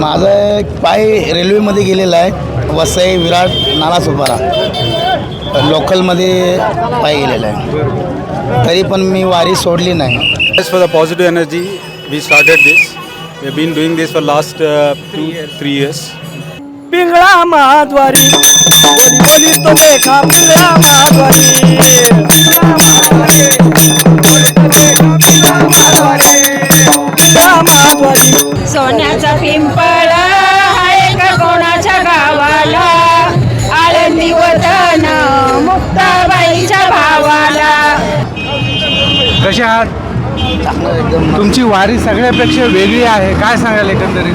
माझा एक पाय रेल्वेमध्ये गेलेला आहे. वसई विराट नालासोपारा लोकलमध्ये पाय गेलेला आहे. तरी पण मी वारी सोडली नाही. The positive energy, we started this. We've been doing this for last uh, two, three years. Pingla महाद्वारी बोली बोली तो देखा पिंगळा महाद्वारी पिंगळा महाद्वारी तुमची वारी सगळ्यापेक्षा वेगळी आहे. काय सांगाल एकंदरीत?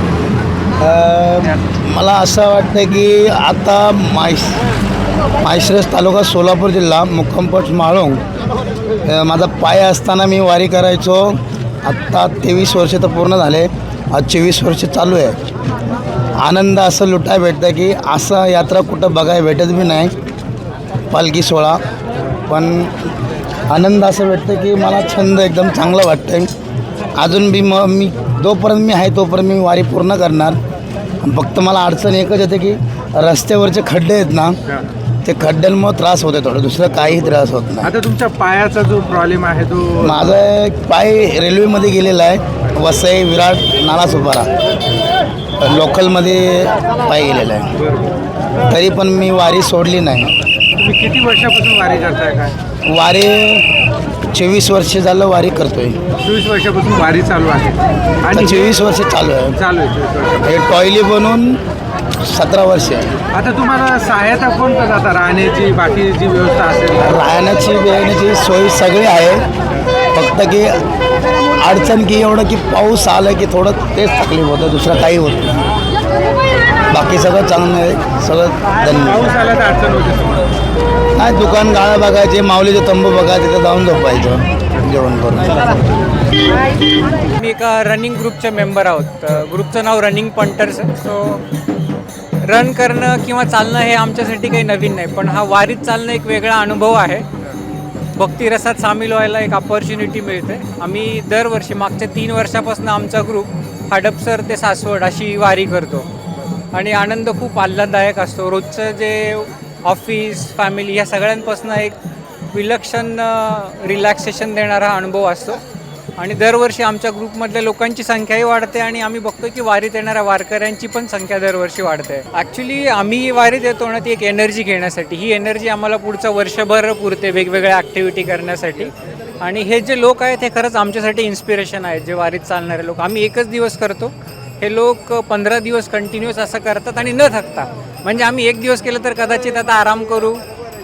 मला असं वाटतं की आता मायस माहिश्रस तालुका सोलापूर जिल्हा मुक्कमपट पोस्ट माळोंग माझा पाय असताना मी वारी करायचो. आत्ता तेवीस वर्ष तर पूर्ण झाले. आज चोवीस वर्ष चालू आहे. आनंद असं लुटाय भेटतं की असं यात्रा कुठं बघाय भेटत बी नाही. पालखी सोहळा. पण आनंद असं भेटतं की मला छंद एकदम चांगला वाटतं अजून बी मग मी जोपर्यंत मी आहे तोपर्यंत मी वारी पूर्ण करणार. फक्त मला अडचण एकच येते की रस्त्यावरचे खड्डे आहेत ना ते खड्ड्यांमुळे त्रास होते थोडं. दुसरं काही त्रास होत नाही. आता तुमच्या पायाचा जो प्रॉब्लेम आहे तो माझा एक पाय रेल्वेमध्ये गेलेला आहे. वसई विराट नालासोपारा. लोकलमध्ये पाय गेलेला आहे. तरी पण मी वारी सोडली नाही. तुम्ही किती वर्षापासून वारी करताय काय? वारी चोवीस वर्ष झालं वारी करतोय. चोवीस वर्षापासून वारी चालू आहे. आणि चोवीस वर्ष चालू आहे. चालू आहे चोवीस वर्ष. हे टॉयली बनवून सतरा वर्ष आहे. आता तुम्हाला सहायता कोण करत आता? राहण्याची बाकी जी व्यवस्था असेल राहण्याची बिहण्याची सोय सगळी आहे. फक्त की अडचण की एवढं की पाऊस आलं की थोडं तेच तकलीफ होतं दुसरं काही होत नाही. बाकी सगळं चांगलं आहे. सगळं धन्यवाद. नाही दुकान गाळा बघायचे माऊलीचे तंबू बघा तिथं जाऊन झोपायचं. जेवण करून. मी एका रनिंग ग्रुपचे मेंबर आहोत. ग्रुपचं नाव रनिंग पंटर्स सो रन करणं किंवा चालणं हे आमच्यासाठी काही नवीन नाही पण हा वारीत चालणं एक वेगळा अनुभव आहे. भक्तिरसात सामील व्हायला एक ऑपॉर्च्युनिटी मिळते. आम्ही दरवर्षी मागच्या तीन वर्षापासून आमचा ग्रुप हडपसर ते सासवड अशी वारी करतो. आणि आनंद खूप आल्हाददायक असतो. रोजचं जे ऑफिस फॅमिली या सगळ्यांपासून एक विलक्षण रिलॅक्सेशन देणारा अनुभव असतो. आणि दरवर्षी आमच्या ग्रुपमधल्या लोकांची संख्याही वाढते आणि आम्ही बघतो की वारीत येणाऱ्या वारकऱ्यांची पण संख्या दरवर्षी वाढते. ॲक्च्युली आम्ही वारीत येतो ना ती एक एनर्जी घेण्यासाठी. ही एनर्जी आम्हाला पुढचं वर्षभर पुरते वेगवेगळ्या ॲक्टिव्हिटी करण्यासाठी. आणि हे जे लोक आहेत हे खरंच आमच्यासाठी इन्स्पिरेशन आहेत जे वारीत चालणारे लोक. आम्ही एकच दिवस करतो. हे लोक पंधरा दिवस कंटिन्युअस असं करतात आणि न थकता. म्हणजे आम्ही एक दिवस केलं तर कदाचित आता आराम करू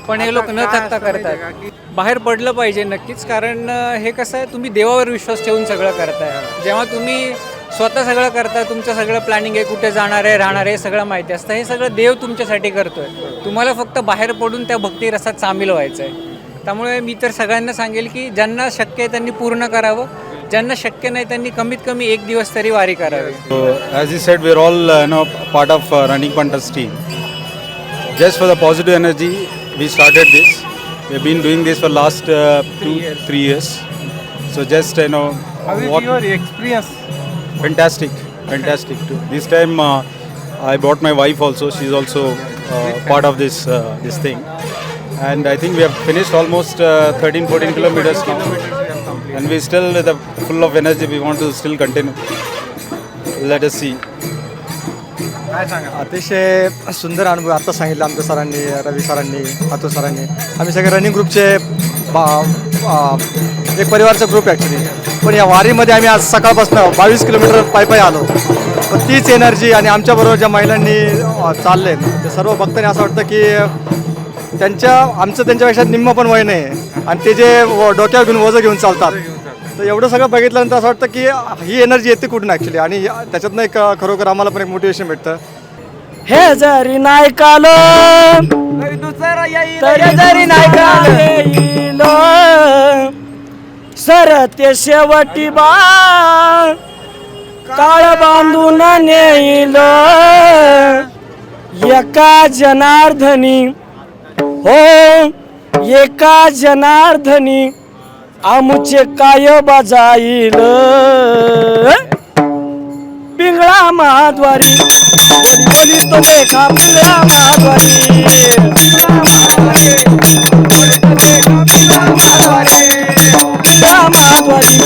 पण हे लोक न थकता करतात. बाहेर पडलं पाहिजे नक्कीच कारण हे कसं आहे तुम्ही देवावर विश्वास ठेवून सगळं करताय. जेव्हा तुम्ही स्वतः सगळं करताय तुमचं सगळं प्लॅनिंग आहे कुठे जाणार आहे राहणार आहे हे सगळं माहिती असतं. हे सगळं देव तुमच्यासाठी करतोय. तुम्हाला फक्त बाहेर पडून त्या भक्ती रसात सामील व्हायचं आहे त्यामुळे मी तर सगळ्यांना सांगेल की ज्यांना शक्य आहे त्यांनी पूर्ण करावं. ज्यांना शक्य नाही त्यांनी कमीत कमी एक दिवस तरी वारी करावी So, as you said, we're all uh, you know part of uh, Running Pantas team. Just for the positive energy, we started this. We've been doing this for last uh, two, three years. So just you know, How is what your experience? fantastic, fantastic too. This time uh, I brought my wife also. She's also uh, part of this uh, this thing. And And we still with a full of energy. We want to still continue. Let us see. काय सांगा अतिशय सुंदर अनुभव आत्ता सांगितलं आमच्या सरांनी रवी सरांनी अतुल सरांनी आम्ही सगळे रनिंग ग्रुपचे बा आ, एक परिवारचा ग्रुप ॲक्च्युली पण या वारीमध्ये आम्ही आज सकाळपासून बावीस किलोमीटर पायी पायी आलो पण तीच एनर्जी आणि आमच्याबरोबर ज्या महिलांनी चालले ते सर्व बघताना असं वाटतं की त्यांच्या आमचं त्यांच्यापेक्षा निम्म पण वय नाही आहे आणि ते जे व- डोक्यावर घेऊन वजं घेऊन चालतात. तर एवढं सगळं बघितल्यानंतर असं वाटतं की ही एनर्जी येते कुठून ॲक्च्युली आणि या- त्याच्यातनं एक अ, खरोखर आम्हाला पण एक मोटिवेशन भेटतं. हे जरी नाही काल तरी जरी नाही काल सर ते शेवटी बा. काळ बांधून नेईल एका जनार्दनी हो एका जनार्दनी आमचे काय बाजाईल? पिंगळा महाद्वारी बोली बोली तो देखा पिंगळा महाद्वारी. पिंगळा महाद्वारी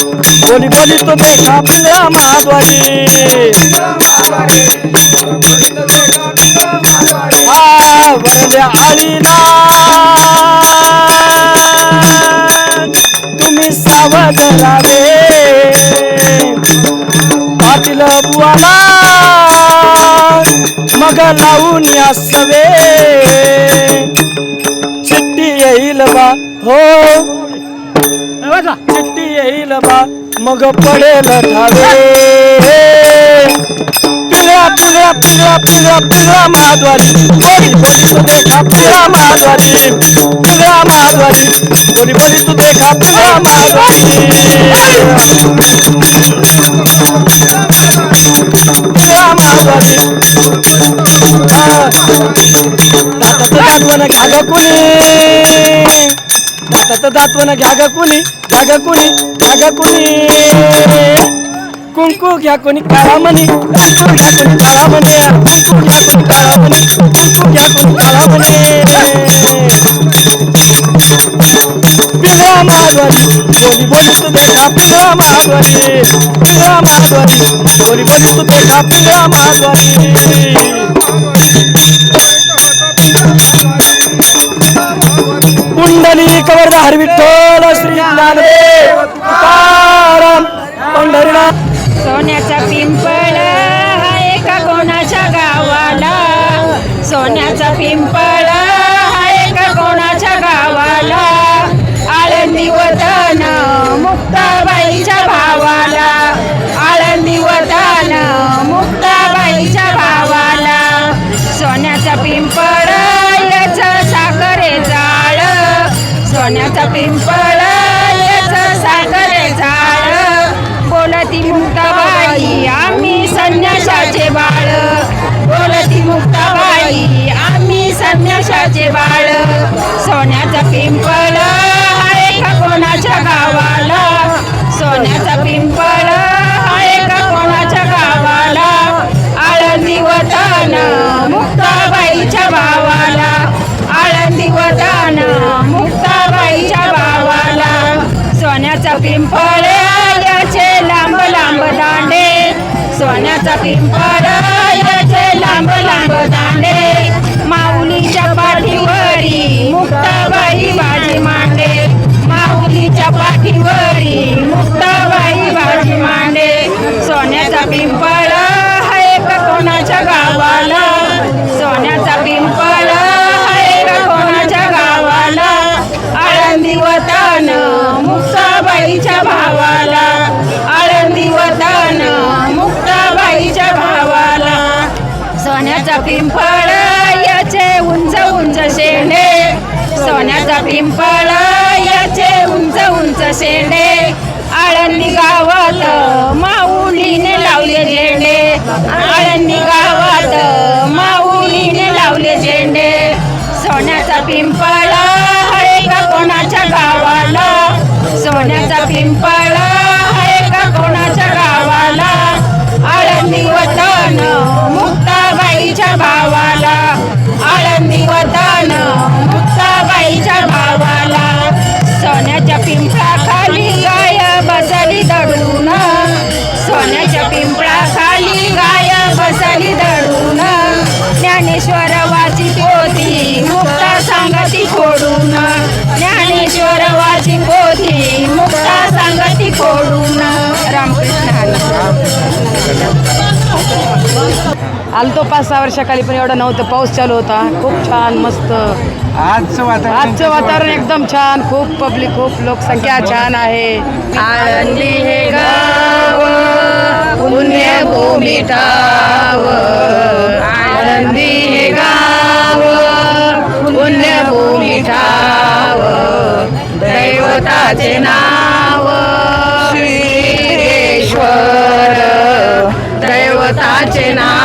बोली बोली तो देखा पिंगळा महाद्वारी. हा वरल्या आली सावध राहावे पाटील बुवाला मग लावून या सवे चिट्टी येईल बा हो. चिट्टी येईल बा मग पडेल ठावे. पिंगळा पिंगळा पिंगळा पिंगळा पिंगळा महाद्वारी बोली बोली तू देखा पिंगळा महाद्वारी पिंगळा महाद्वारी बोली बोली तू देखा पिंगळा महाद्वारी पिंगळा महाद्वारी दातात दातवण घ्या ग कुणी दातात दातवण घ्या ग कुणी घ्या ग कुणी घ्या ग कुणी कुंकू घ्या कोणी काळा म्हणे कुंकू घ्या कोणी काळा म्हणे कुंकू घ्या कोणी काळा म्हणे कुंकू घ्या कोणी काळा म्हणे पिंगळा महाद्वारी बोली बोली तू देखा पिंगळा महाद्वारी पिंगळा महाद्वारी बोली बोली तू देखा पिंगळा महाद्वारी कुंडली कवरदार विठ्ठल. पिंपळ आहे का कोणाच्या गावाला? सोन्याचा पिंपळ आहे का कोणाच्या गावाला? आळंदी वतन मुक्ताबाईच्या भावाला. आळंदी वतन मुक्ताबाईच्या भावाला. सोन्याचा पिंपळ याचे लांब लांब दांडे. सोन्याचा पिंपळ याचे लांब लांब दांडे. वतन मुक्ताबाईच्या भावाला. आळंदी वतन मुक्ताबाईच्या भावाला. सोन्याचा पिंपळ याचे उंच उंच शेंडे. सोन्याचा पिंपळ याचे उंच उंच शेंडे. आळंदी गावात माऊलीने लावले झेंडे. आळंदी गावात माऊलीने लावले झेंडे. सोन्याचा पिंपळ पाण्याचा पिंपळ आहे का कोणाच्या गावाला? आळंदी वतन आलतो पाच सहा वर्षाखाली पण एवढं नव्हतं. पाऊस चालू होता. खूप छान मस्त. आजचं वातावरण आजचं वातावरण एकदम छान खूप पब्लिक खूप लोकसंख्या छान आहे. आळंदी हे गाव पुण्यभूमी ठाव. आळंदी हे गाव पुण्यभूमी ठाव. दैवताचे नाव श्रीदेश्वर दैवताचे नाव.